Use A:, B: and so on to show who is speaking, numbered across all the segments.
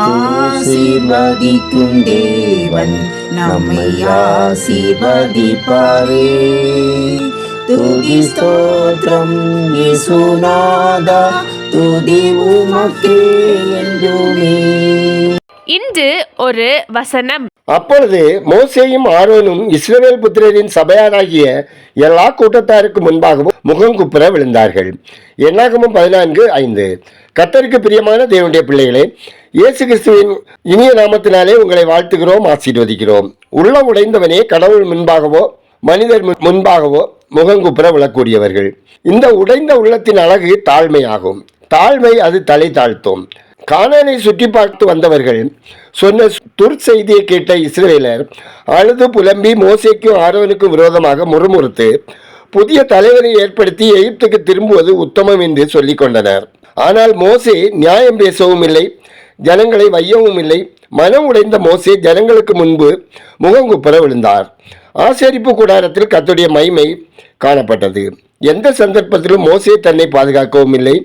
A: ஆசீர்வதிக்கும் தேவன் நம்மை ஆசீர்வதிப்பாரே. துதி ஸ்தோத்திரம் இயேசுநாதா துதி உமக்கே என்றுமே.
B: இன்று ஒரு வசனம்.
C: அப்பொழுது மோசேயும் ஆரோனும் இஸ்ரவேல் புத்திரரின் சபையாராகிய எல்லா கூட்டத்தாருக்கு முன்பாகவும் முகங்குப்புற விழுந்தார்கள். எண்ணாகமும் பதினான்கு ஐந்து. கத்தருக்கு பிரியமான தேவனுடைய பிள்ளைகளே இயேசு கிறிஸ்துவின் இனிய நாமத்தினாலே உங்களை வாழ்த்துகிறோம் ஆசீர்வதிக்கிறோம். உள்ள உடைந்தவனே கடவுள் முன்பாகவோ மனிதர் முன்- முன்பாகவோ முகங்குப்புற விழக்கூடியவர்கள் இந்த உடைந்த உள்ளத்தின் அழகு தாழ்மையாகும். தாழ்மை அது தலை தாழ்த்தும். கானானை சுற்றி பார்த்து வந்தவர்கள் சொன்ன துர்ச்செய்தியை கேட்ட இஸ்ரேலர் அழுது புலம்பி மோசைக்கும் ஆரோனுக்கும் விரோதமாக முறுமுறுத்து புதிய தலைவரை ஏற்படுத்தி எகிப்துக்கு திரும்புவது உத்தமம் என்று சொல்லிக் கொண்டனர். ஆனால் மோசே நியாயம் பேசவும் இல்லை. ஜனங்களை வையவும் இல்லை. மனம் உடைந்த மோசே ஜனங்களுக்கு முன்பு முகங்குப்புற விழுந்தார். ஆசரிப்பு கூடாரத்தில் கத்துடைய மைமை காணப்பட்டது. எந்த சந்தர்ப்பத்திலும் மோசே தன்னை பாதுகாக்கவும் இல்லை.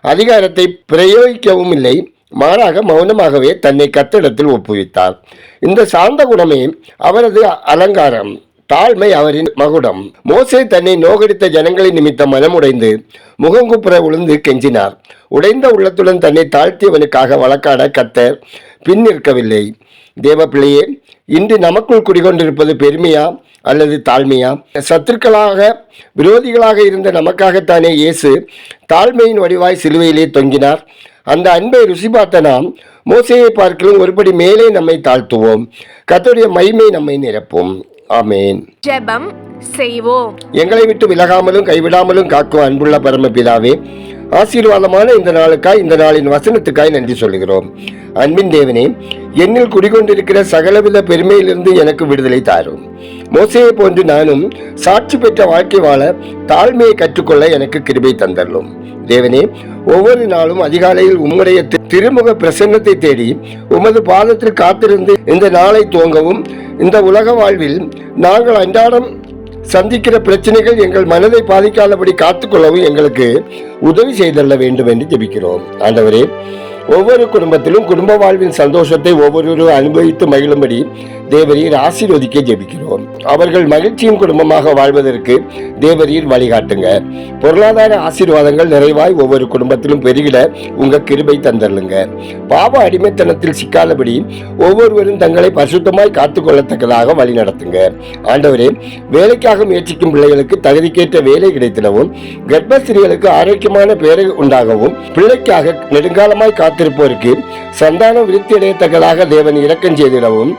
C: அதிகாரத்தை பிரயோகிக்கவும் இல்லை. மாறாக மௌனமாகவே தன்னை கத்திடத்தில் ஒப்புவித்தார். இந்த சார்ந்த குணமே அவரது அலங்காரம். தாழ்மை அவரின் மகுடம். மோசே தன்னை நோகடித்த ஜனங்களின் நிமித்தம் மனமுடைந்து முகங்குப்புற உளுந்து கெஞ்சினார். உடைந்த உள்ளத்துடன் தன்னை தாழ்த்தியவனுக்காக வழக்காட கத்தர் பின் நிற்கவில்லை. தேவப்பிள்ளையே இன்று நமக்குள் குடிகொண்டிருப்பது பெருமையா அல்லது தாழ்மையா? சத்துருக்களாக விரோதிகளாக இருந்த நமக்காகத்தானே இயேசு தாழ்மையின் வடிவாய் சிலுவையிலே தொங்கினார். அந்த அன்பை ருசி பார்த்த நாம் மோசையை பார்க்கலும் ஒருபடி மேலே நம்மை தாழ்த்துவோம். கத்தோடைய மகிமை நம்மை நிரப்பும். ஆமேன்.
B: ஜெபம் செய்வோம்.
C: எங்களை விட்டு விலகாமலும் கைவிடாமலும் காக்கும் அன்புள்ள பரமபிதாவே ஆசீர்வாதமான இந்த நாளுக்காய் இந்த நாளின் வசனத்துக்காய் நன்றி சொல்கிறோம் அன்பின் தேவனே என்னில் குடிகொண்டிருக்கிற சகலவித பெருமையிலிருந்து எனக்கு விடுதலை தாரும். மோசையை போன்று நானும் சாட்சி பெற்ற வாழ்க்கை வாழ தாழ்மையை கற்றுக்கொள்ள எனக்கு கிருபை தந்தள்ளும் தேவனே ஒவ்வொரு நாளும் அதிகாலையில் உம்முடைய திருமுக பிரசன்னத்தை தேடி உமது பாதத்தில் காத்திருந்து இந்த நாளை துவங்கவும் இந்த உலக வாழ்வில் நாங்கள் அன்றாடம் சந்திக்கிற பிரச்சனைகள் எங்கள் மனதை பாதிக்காதபடி காத்துக்கொள்ளவும் எங்களுக்கு உதவி செய்தள்ள வேண்டும் என்று ஜெபிக்கிறோம். ஆண்டவரே ஒவ்வொரு குடும்பத்திலும் குடும்ப வாழ்வின் சந்தோஷத்தை ஒவ்வொருவரும் அனுபவித்து மகிழும்படி தேவரீர் ஆசீர்வதிக்க ஜெபிக்கிறோம். அவர்கள் மகிழ்ச்சியும் குடும்பமாக வாழ்வதற்கு தேவரீர் வழிகாட்டுங்க. பொருளாதார ஆசீர்வாதங்கள் நிறைவாய் ஒவ்வொரு குடும்பத்திலும் பெருகிட உங்க கிருபை தந்தருளுங்க. பாவ அடிமைத்தனத்தில் சிக்காதபடி ஒவ்வொருவரும் தங்களை பரிசுத்தமாய் காத்துக்கொள்ளத்தக்கதாக வழி நடத்துங்க. ஆண்டவரே வேலைக்காக முயற்சிக்கும் பிள்ளைகளுக்கு தகுதிக்கேற்ற வேலை கிடைத்திடவும் கர்ப்பஸ்திரிகளுக்கு ஆரோக்கியமான பேரை உண்டாகவும் பிள்ளைக்காக நெடுங்காலமாய் காத்து காத்திருப்போருக்கு சந்தானம் விருத்தி அடையத்தக்கதாக தேவன் இறக்கம் செய்திடவும்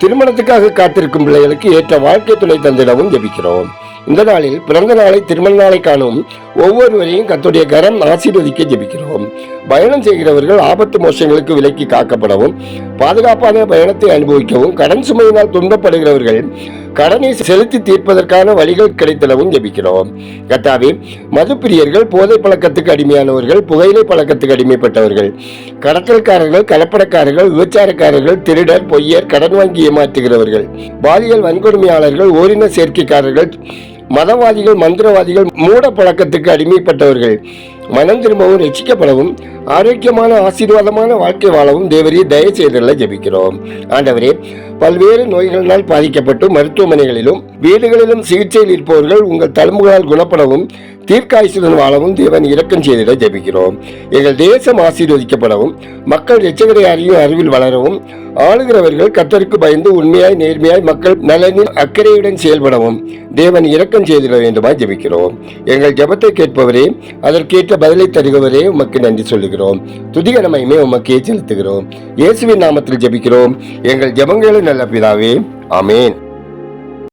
C: திருமணத்துக்காக காத்திருக்கும் பிள்ளைகளுக்கு ஏற்ற வாழ்க்கை துணை தந்திடவும் ஜெபிக்கிறோம். இந்த நாளில் பிறந்த நாளை திருமண நாளை காணும் ஒவ்வொருவரையும் கத்துடைய கரம் ஆசீர்வதிக்க ஜபிக்கிறோம். பயணம் செய்கிறவர்கள் ஆபத்து மோசங்களுக்கு விலக்கி காக்கப்படவும் பாதுகாப்பான பயணத்தை அனுபவிக்கவும் கடன் சுமையினால் துன்பப்படுகிறவர்கள் கடனை செலுத்தி தீர்ப்பதற்கான வழிகள் கிடைத்தளவும் ஜெபிக்கிறோம். கத்தாவே மதுப்பிரியர்கள் போதை பழக்கத்துக்கு அடிமையானவர்கள் புகையிலை பழக்கத்துக்கு அடிமைப்பட்டவர்கள் கடத்தல்காரர்கள் கலப்படக்காரர்கள் விபச்சாரக்காரர்கள் திருடர் பொய்யர் கடன் வாங்கி ஏமாற்றுகிறவர்கள் பாலியல் வன்கொடுமையாளர்கள் ஓரின சேர்க்கைக்காரர்கள் மதவாதிகள் மந்திரவாதிகள் மூட பழக்கத்துக்கு அடிமைப்பட்டவர்கள் மனம் திரும்பவும் ரசிக்கப்படவும் ஆரோக்கியமான ஆசீர்வாதமான வாழ்க்கை வாழவும் தேவரே தயவு செய்தல ஜபிக்கிறோம். ஆண்டவரே பல்வேறு நோய்களினால் பாதிக்கப்பட்டு மருத்துவமனைகளிலும் வீடுகளிலும் சிகிச்சையில் இருப்பவர்கள் உங்கள் தழும்புகளால் குணப்படவும் தீர்க்காயுசுடன் வாழவும் தேவன் இரக்கம் செய்திட ஜெபிக்கிறோம். எங்கள் தேசம் ஆசீர்வதிக்கப்படவும் மக்கள் எச்சகரை அறியும் அறிவில் வளரவும் ஆளுகிறவர்கள் கத்தருக்கு பயந்து உண்மையாய் நேர்மையாய் மக்கள் நலனில் அக்கறையுடன் செயல்படவும் தேவன் இரக்கம் செய்திட வேண்டுமாய் ஜெபிக்கிறோம். எங்கள் ஜபத்தை கேட்பவரே அதற்கேற்ற பதிலை தருகிறவரே உமக்கு நன்றி சொல்லுகிறோம். துதிகரமையுமே உமக்கே செலுத்துகிறோம். இயேசுவின் நாமத்தில் ஜெபிக்கிறோம். எங்கள் ஜெபங்களும் நல்ல பிதாவே. ஆமேன்.